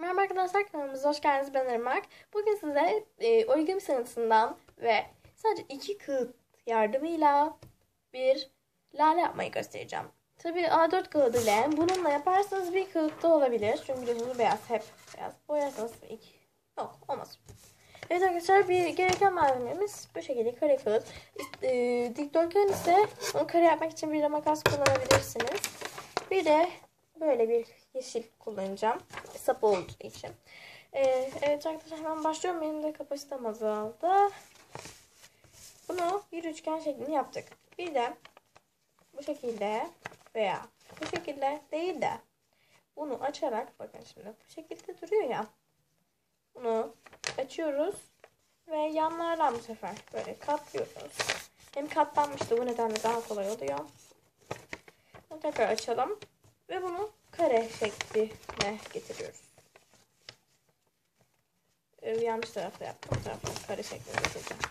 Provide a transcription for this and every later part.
Merhaba arkadaşlar kanalımıza hoş geldiniz. Ben Irmak. Bugün size e, origami sanatından ve sadece iki kağıt yardımıyla bir lale yapmayı göstereceğim. Tabii A4 kağıdı ile bununla yaparsanız bir kağıtta olabilir. Çünkü biliyorsunuz beyaz hep beyaz. Boyarsanız iki. Yok olmaz. Evet arkadaşlar bir gereken malzememiz bu şekilde kare kağıt. E, dikdörtgen ise onu kare yapmak için bir makas kullanabilirsiniz. Bir de böyle bir yeşil kullanacağım. Sap olduğu için. Ee, evet arkadaşlar hemen başlıyorum. Benim de kapasitem azaldı. Bunu bir üçgen şeklinde yaptık. Bir de bu şekilde veya bu şekilde değil de bunu açarak bakın şimdi bu şekilde duruyor ya. Bunu açıyoruz ve yanlardan bu sefer böyle katlıyoruz. Hem katlanmıştı bu nedenle daha kolay oluyor. Bunu tekrar açalım ve bunu kare şekline getiriyoruz. Ee, yanlış tarafta yaptım. Taraftan kare şekline getireceğim.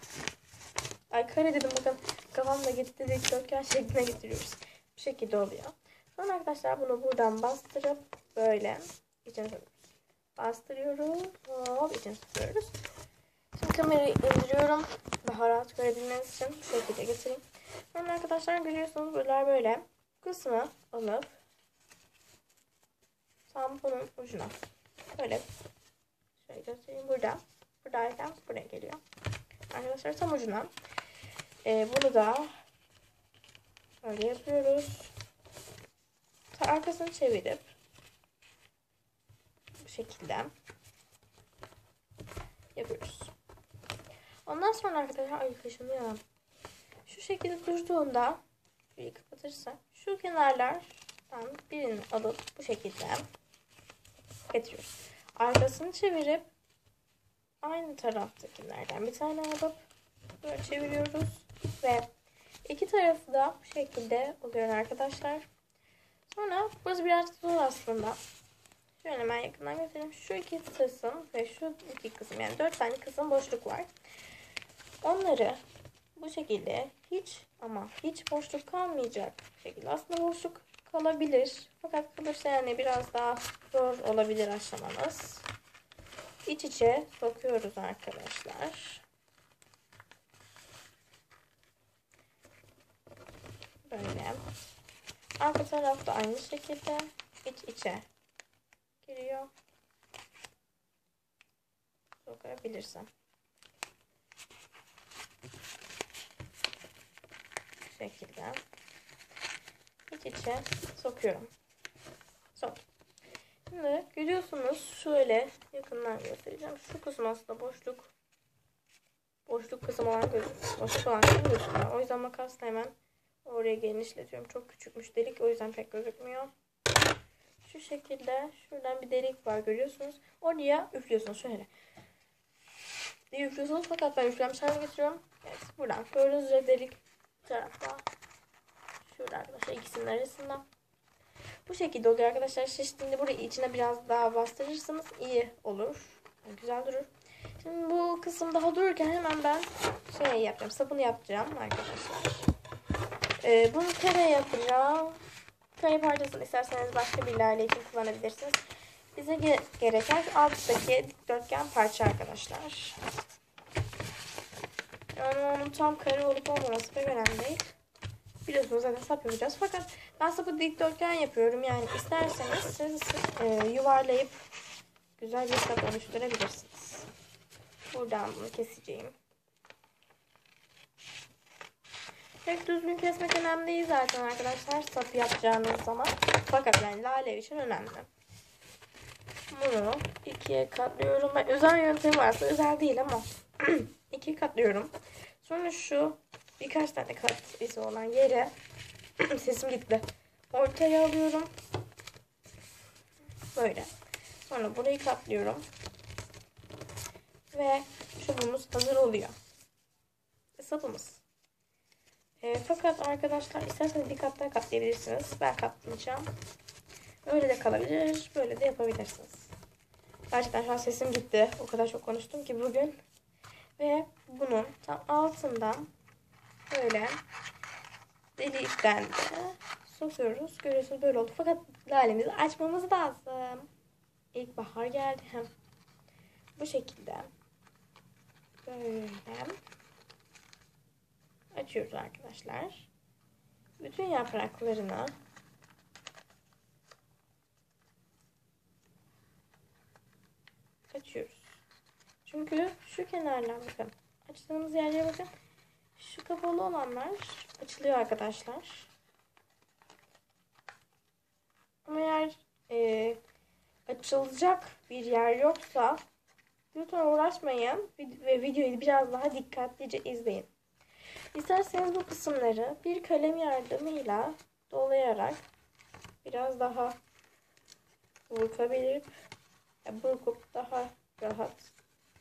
Ay kare dedim bakın kafamda gitti dikdörtgen şekline getiriyoruz. Bu şekilde oluyor. Sonra arkadaşlar bunu buradan bastırıp böyle içine sokuyoruz. Bastırıyoruz. Hop içine sokuyoruz. Şimdi kamerayı indiriyorum. Daha rahat görebilmeniz için şekilde getireyim. Sonra arkadaşlar görüyorsunuz buralar böyle. Kısmı alıp tam bunun ucuna. Böyle şöyle göstereyim. Burada. Buradayken buraya geliyor. Arkadaşlar tam ucuna. Ee, bunu da böyle yapıyoruz. Arkasını çevirip bu şekilde yapıyoruz. Ondan sonra arkadaşlar ay kaşınıyor. Şu şekilde durduğunda şöyle kapatırsa şu kenarlardan birini alıp bu şekilde getiriyoruz. Arkasını çevirip aynı taraftakilerden bir tane alıp böyle çeviriyoruz ve iki tarafı da bu şekilde oluyor arkadaşlar. Sonra burası biraz zor aslında. Şöyle hemen yakından göstereyim. Şu iki kısım ve şu iki kısım yani dört tane kısım boşluk var. Onları bu şekilde hiç ama hiç boşluk kalmayacak şekilde aslında boşluk kalabilir. Fakat kalırsa yani biraz daha zor olabilir aşamanız. İç içe sokuyoruz arkadaşlar. Böyle. Arka taraf da aynı şekilde iç içe giriyor. Sokabilirsem. şekilde iç içe sokuyorum. Sok. Şimdi görüyorsunuz şöyle yakından göstereceğim. Şu kısım aslında boşluk. Boşluk kısım olan gözüküyor. Boşluk olan gözüküyor. O yüzden makasla hemen oraya genişletiyorum. Çok küçükmüş delik. O yüzden pek gözükmüyor. Şu şekilde şuradan bir delik var görüyorsunuz. Oraya üflüyorsunuz şöyle. Diye üflüyorsunuz fakat ben haline getiriyorum. Evet buradan gördüğünüz üzere delik tarafta. Şurada arkadaşlar ikisinin arasında. Bu şekilde oluyor arkadaşlar. Şiştiğinde burayı içine biraz daha bastırırsanız iyi olur. Güzel durur. Şimdi bu kısım daha dururken hemen ben şey yapacağım. Sapını yapacağım arkadaşlar. Ee, bunu kare yapacağım. Kare parçasını isterseniz başka bir lale için kullanabilirsiniz. Bize ge gereken alttaki dikdörtgen parça arkadaşlar. Yani onun tam kare olup olmaması pek önemli değil. Biliyorsunuz zaten sap yapacağız. Fakat ben sapı dikdörtgen yapıyorum. Yani isterseniz siz e, yuvarlayıp güzel bir sap oluşturabilirsiniz. Buradan bunu keseceğim. Pek düzgün kesmek önemli değil zaten arkadaşlar. Sap yapacağınız zaman. Fakat yani lale için önemli. Bunu ikiye katlıyorum. Ben özel yöntemi varsa özel değil ama ikiye katlıyorum. Sonra şu birkaç tane kat izi olan yere sesim gitti. Ortaya alıyorum. Böyle. Sonra burayı katlıyorum. Ve çubuğumuz hazır oluyor. Sapımız. E, fakat arkadaşlar isterseniz bir kat daha katlayabilirsiniz. Ben katlayacağım. Öyle de kalabilir. Böyle de yapabilirsiniz. Gerçekten şu an sesim gitti. O kadar çok konuştum ki bugün. Ve bunun tam altından böyle delikten de sokuyoruz. Görüyorsunuz böyle oldu. Fakat lalemizi açmamız lazım. ilkbahar geldi. Hem bu şekilde böyle açıyoruz arkadaşlar. Bütün yapraklarını açıyoruz. Çünkü şu kenarlar bakın. Açtığımız yerlere bakın. Şu kapalı olanlar açılıyor arkadaşlar. Ama eğer e, açılacak bir yer yoksa lütfen uğraşmayın ve videoyu biraz daha dikkatlice izleyin. İsterseniz bu kısımları bir kalem yardımıyla dolayarak biraz daha burkabilir, burkup daha rahat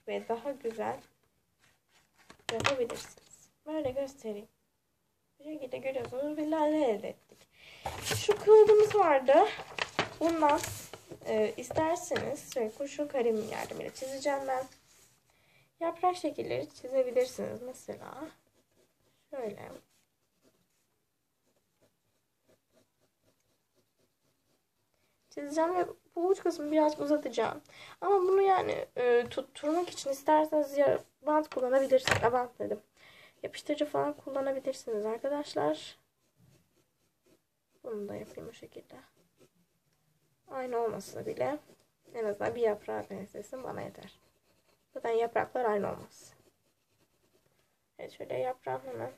ve daha güzel yapabilirsiniz. Böyle göstereyim. Bu şekilde görüyorsunuz bir lale elde ettik. Şu kağıdımız vardı. Bundan e, isterseniz kurşun kalem yardımıyla çizeceğim ben. Yaprak şekilleri çizebilirsiniz mesela. Şöyle. Çizeceğim ve bu uç kısmı biraz uzatacağım. Ama bunu yani e, tutturmak için isterseniz ya bant kullanabilirsiniz. Bant dedim. Yapıştırıcı falan kullanabilirsiniz arkadaşlar. Bunu da yapayım bu şekilde. Aynı olmasa bile en azından bir yaprağa benzesin bana yeter. Zaten yapraklar aynı olmaz. Evet şöyle yaprağım hemen.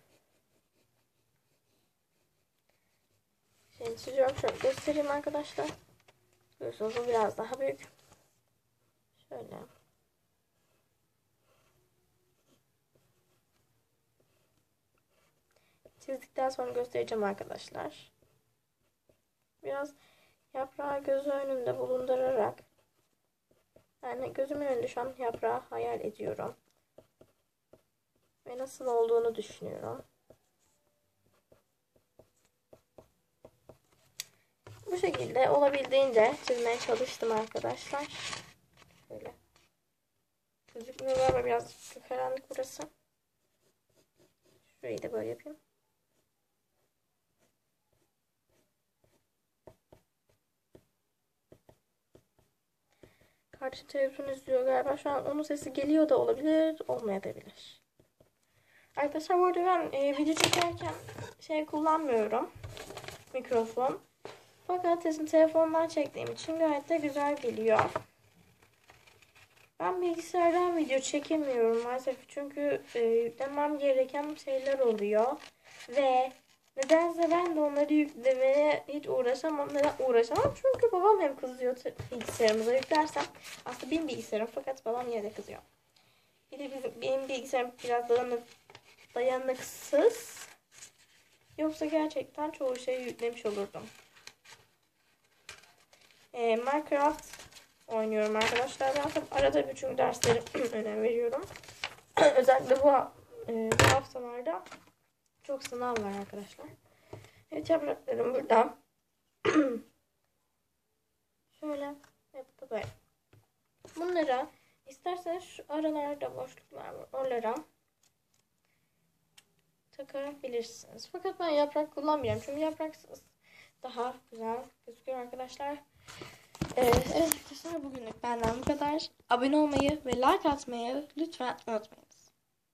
Şimdi çiziyorum. Şöyle göstereyim arkadaşlar. Görüyorsunuz bu biraz daha büyük. Şöyle. Çizdikten sonra göstereceğim arkadaşlar. Biraz yaprağı gözü önünde bulundurarak yani gözümün önünde şu an yaprağı hayal ediyorum. Ve nasıl olduğunu düşünüyorum. Bu şekilde olabildiğince çizmeye çalıştım arkadaşlar. Şöyle. Gözükmüyor galiba biraz karanlık burası. Şurayı da böyle yapayım. Karşı televizyon izliyor galiba. Şu an onun sesi geliyor da olabilir, olmayabilir. Arkadaşlar bu arada ben e, video çekerken şey kullanmıyorum. Mikrofon. Fakat sesim telefondan çektiğim için gayet de güzel geliyor. Ben bilgisayardan video çekemiyorum maalesef. Çünkü e, yüklemem gereken şeyler oluyor. Ve nedense ben de onları yüklemeye hiç uğraşamam. Neden uğraşamam? Çünkü babam hem kızıyor bilgisayarımıza yüklersem. Aslında benim bilgisayarım fakat babam yine de kızıyor. Bir de benim bilgisayarım biraz dayanık, dayanıksız. Yoksa gerçekten çoğu şeyi yüklemiş olurdum e, Minecraft oynuyorum arkadaşlar. Ben tabii arada çünkü derslere önem veriyorum. Özellikle bu, e, bu haftalarda çok sınav var arkadaşlar. Evet yapraklarım burada. Şöyle hep böyle. Bunlara isterseniz şu aralarda boşluklar var. Oralara takabilirsiniz. Fakat ben yaprak kullanmıyorum. Çünkü yapraksız daha güzel gözüküyor arkadaşlar. Ee, evet arkadaşlar bugünlük benden bu kadar. Abone olmayı ve like atmayı lütfen unutmayın.